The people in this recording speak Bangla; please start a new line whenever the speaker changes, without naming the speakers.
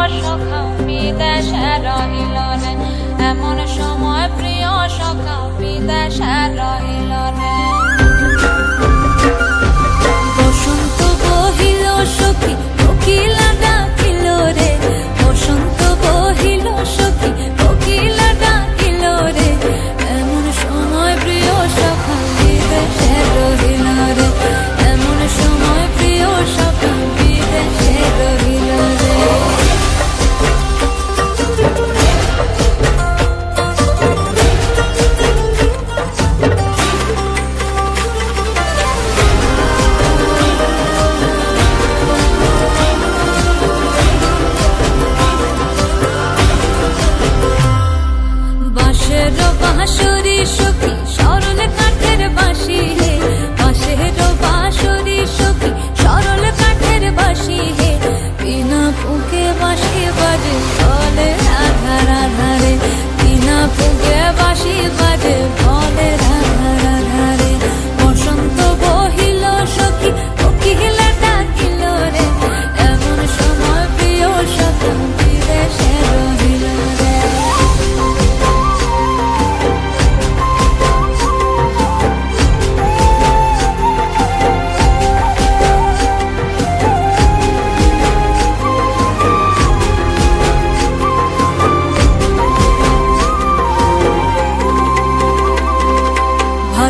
شما شکم بیده شرایلانه امان شما بریا شکم بیده شرایلانه বাঁশি বাজে